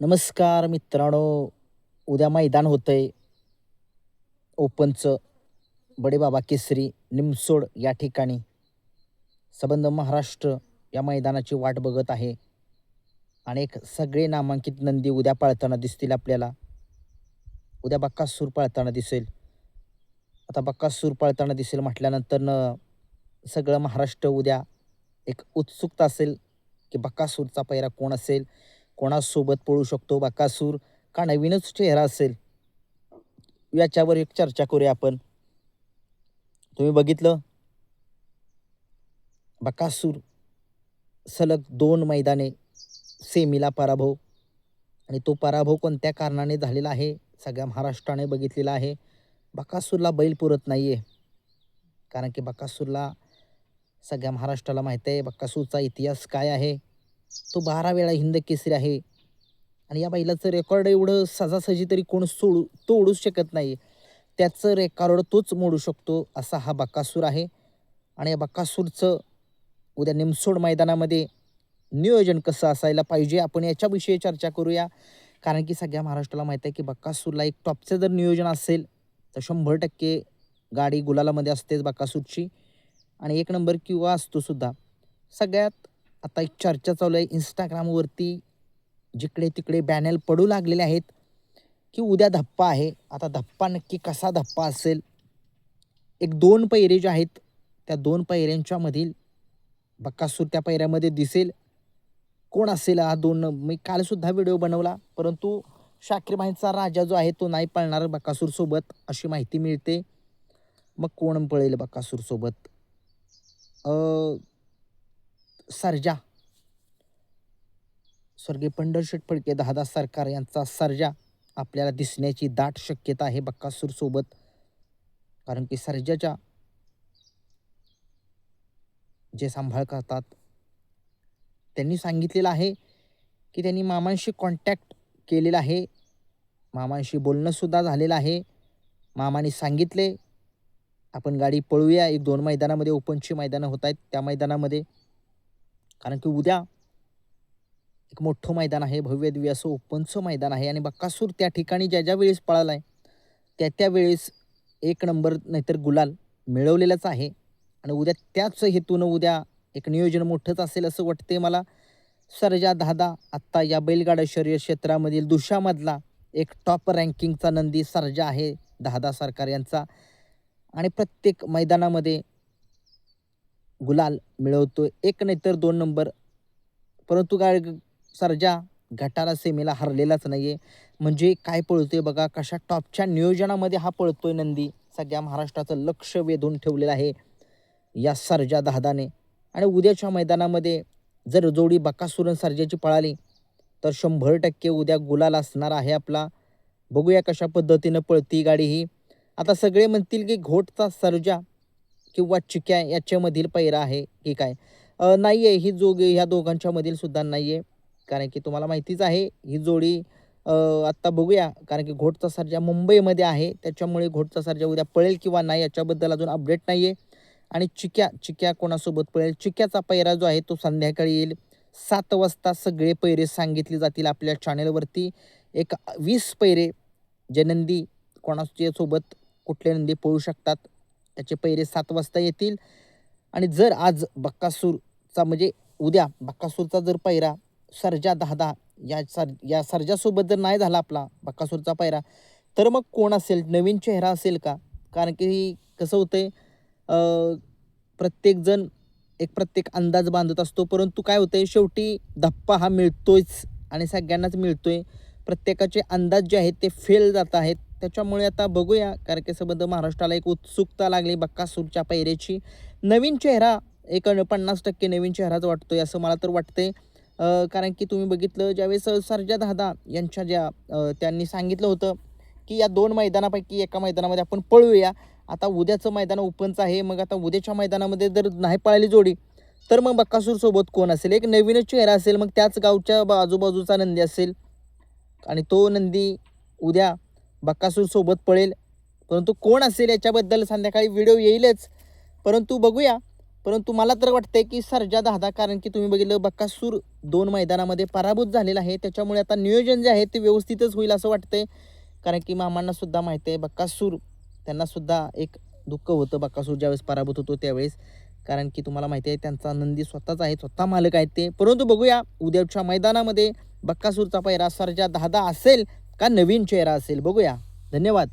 नमस्कार मित्रांनो. उद्या मैदान होतं आहे ओपनचं बडेबाबा केसरी निमसोड या ठिकाणी. सबंध महाराष्ट्र या मैदानाची वाट बघत आहे. अनेक सगळे नामांकित नंदी उद्या पाळताना दिसतील आपल्याला. उद्या बक्कासूर पाळताना दिसेल. आता बक्कासूर पाळताना दिसेल म्हटल्यानंतर न सगळं महाराष्ट्र उद्या एक उत्सुकता असेल की बक्कासूरचा पैरा कोण असेल? कोणासोबत पळू शकतो बकासूर का नवीनच चेहरा असेल? याच्यावर एक चर्चा करूया आपण. तुम्ही बघितलं? बकासूर सलग दोन मैदाने सेमीला पराभव आणि तो पराभव कोणत्या कारणाने झालेला आहे? सगळ्या महाराष्ट्राने बघितलेला आहे. बकासूरला बैल पुरत नाही आहे कारण की बकासूरला सगळ्या महाराष्ट्राला माहीत आहे. बकासूरचा इतिहास काय आहे? तो बारा वेळा हिंद केसरी आहे. आणि या बैलाचं रेकॉर्ड एवढं सजासजी तरी कोण सोडू तोडूच शकत नाही. त्याचं रेकॉर्ड तोच मोडू शकतो असा हा बक्कासूर आहे. आणि या बक्कासूरचं उद्या निमसोड मैदानामध्ये नियोजन कसं असायला पाहिजे आपण याच्याविषयी चर्चा करूया. कारण की सगळ्या महाराष्ट्राला माहीत आहे की बक्कासूरला एक टॉपचं जर नियोजन असेल तर शंभर टक्के गाडी गुलालामध्ये असतेच बक्कासूरची आणि एक नंबर किंवा असतो सुद्धा सगळ्यात आता एक चर्चा चालू आहे. इंस्टाग्रामवरती जिकडे तिकडे बॅनल पडू लागलेले आहेत की उद्या धप्पा आहे. आता धप्पा नक्की कसा धप्पा असेल? एक दोन पैरे जे आहेत त्या दोन पैऱ्यांच्यामधील बक्कासूर त्या पैऱ्यामध्ये दिसेल. कोण असेल हा दोन? मी कालसुद्धा व्हिडिओ बनवला परंतु शाकिर भाईंचा राजा जो आहे तो नाही पळणार बक्कासूरसोबत अशी माहिती मिळते. मग कोण पळेल बक्कासूरसोबत सर्जा. स्वर्गीय पंढरशेठ फडके दहादा सरकार यांचा सर्जा आपल्याला दिसण्याची दाट शक्यता आहे बक्कासूरसोबत कारण की सर्जाच्या जे सांभाळ करतात त्यांनी सांगितलेलं आहे की त्यांनी मामांशी कॉन्टॅक्ट केलेला आहे. मामांशी बोलणंसुद्धा झालेलं आहे. मामाने सांगितले आपण गाडी पळूया. एक दोन मैदानामध्ये ओपनची मैदानं होत आहेत. त्या मैदानामध्ये कारण की उद्या एक मोठं मैदान आहे भव्य दिव्य असं ओपनचं मैदान आहे आणि बक्कासूर त्या ठिकाणी ज्या ज्या वेळेस पळाला आहे त्या त्या वेळेस एक नंबर नाहीतर गुलाल मिळवलेलाच आहे. आणि उद्या त्याच हेतूनं उद्या एक नियोजन मोठंच असेल असं वाटते मला. सरजा दादा आत्ता या बैलगाडा शरीर क्षेत्रामधील दुशामधला एक टॉप रँकिंगचा नंदी सरजा आहे दहादा सरकार यांचा. आणि प्रत्येक मैदानामध्ये गुलाल मिळवतो एक नाही तर दोन नंबर. परंतु काय सर्जा गटाला सेमीला हरलेलाच नाही आहे म्हणजे काय पळतोय बघा कशा टॉपच्या नियोजनामध्ये हा पळतोय नंदी. सगळ्या महाराष्ट्राचं लक्ष वेधून ठेवलेलं आहे या सर्जा दहादाने. आणि उद्याच्या मैदानामध्ये जर जोडी बकासुरन सर्जाची पळाली तर शंभर टक्के उद्या गुलाल असणार आहे आपला. बघूया कशा पद्धतीनं पळती गाडी ही. आता सगळे म्हणतील की घोटचा सर्जा किंवा चिक्या याच्यामधील पैरा आहे की काय? नाही आहे ही जोग ह्या दोघांच्या मधील सुद्धा नाही आहे कारण की तुम्हाला माहितीच आहे ही जोडी आत्ता बघूया. कारण की घोटचा सर्जा मुंबईमध्ये आहे. त्याच्यामुळे घोटचा सर्जा उद्या पळेल किंवा नाही याच्याबद्दल अजून अपडेट नाही आहे आणि चिक्या चिक्या कोणासोबत पळेल? चिक्याचा पैरा जो आहे तो संध्याकाळी येईल. सात वाजता सगळे पैरे सांगितले जातील आपल्या चॅनेलवरती. एक वीस पैरे जे नंदी कोणाच्या सोबत कुठले नंदी पळू शकतात? त्याचे पैरे सात वाजता येतील. आणि जर आज बक्कासूरचा म्हणजे उद्या बक्कासूरचा जर पैरा सर्जा दहा दहा या सर या सर्जासोबत जर नाही झाला आपला बक्कासूरचा पैरा तर मग कोण असेल? नवीन चेहरा असेल का? कारण की कसं होतंय प्रत्येकजण एक प्रत्येक अंदाज बांधत असतो. परंतु काय होतंय? शेवटी धप्पा हा मिळतोच आणि सगळ्यांनाच मिळतोय. प्रत्येकाचे अंदाज जे आहेत ते फेल जात आहेत. त्याच्यामुळे आता बघूया. कारण की संबंध महाराष्ट्राला एक उत्सुकता लागली बक्कासूरच्या पैरेची. नवीन चेहरा एक पन्नास टक्के नवीन चेहराच वाटतोय असं मला तर वाटतंय. कारण की तुम्ही बघितलं ज्यावेळेस सरजा दादा यांच्या ज्या त्यांनी सांगितलं होतं की या दोन मैदानापैकी एका मैदानामध्ये आपण पळूया. आता उद्याचं मैदान ओपनचं आहे. मग आता उद्याच्या मैदानामध्ये जर नाही पळाली जोडी तर मग बक्कासूरसोबत कोण असेल? एक नवीनच चेहरा असेल मग त्याच गावच्या आजूबाजूचा नंदी असेल. आणि तो नंदी उद्या बक्कासूर सोबत पळेल परंतु कोण असेल याच्याबद्दल संध्याकाळी व्हिडिओ येईलच. परंतु बघूया. परंतु मला तर वाटतंय की सर्जा दादा कारण की तुम्ही बघितलं बक्कासूर दोन मैदानामध्ये पराभूत झालेला आहे. त्याच्यामुळे आता नियोजन जे आहे ते व्यवस्थितच होईल असं वाटतंय. कारण की मामांनासुद्धा माहिती आहे बक्कासूर त्यांनासुद्धा एक दुःख होतं बक्कासूर ज्यावेळेस पराभूत होतो त्यावेळेस. कारण की तुम्हाला माहिती आहे त्यांचा नंदी स्वतःच आहे स्वतः मालक आहेत ते. परंतु बघूया उद्याच्या मैदानामध्ये बक्कासूरचा पहिरा सर्जा दादा असेल का नवीन चेहरा असेल? बघूया. धन्यवाद.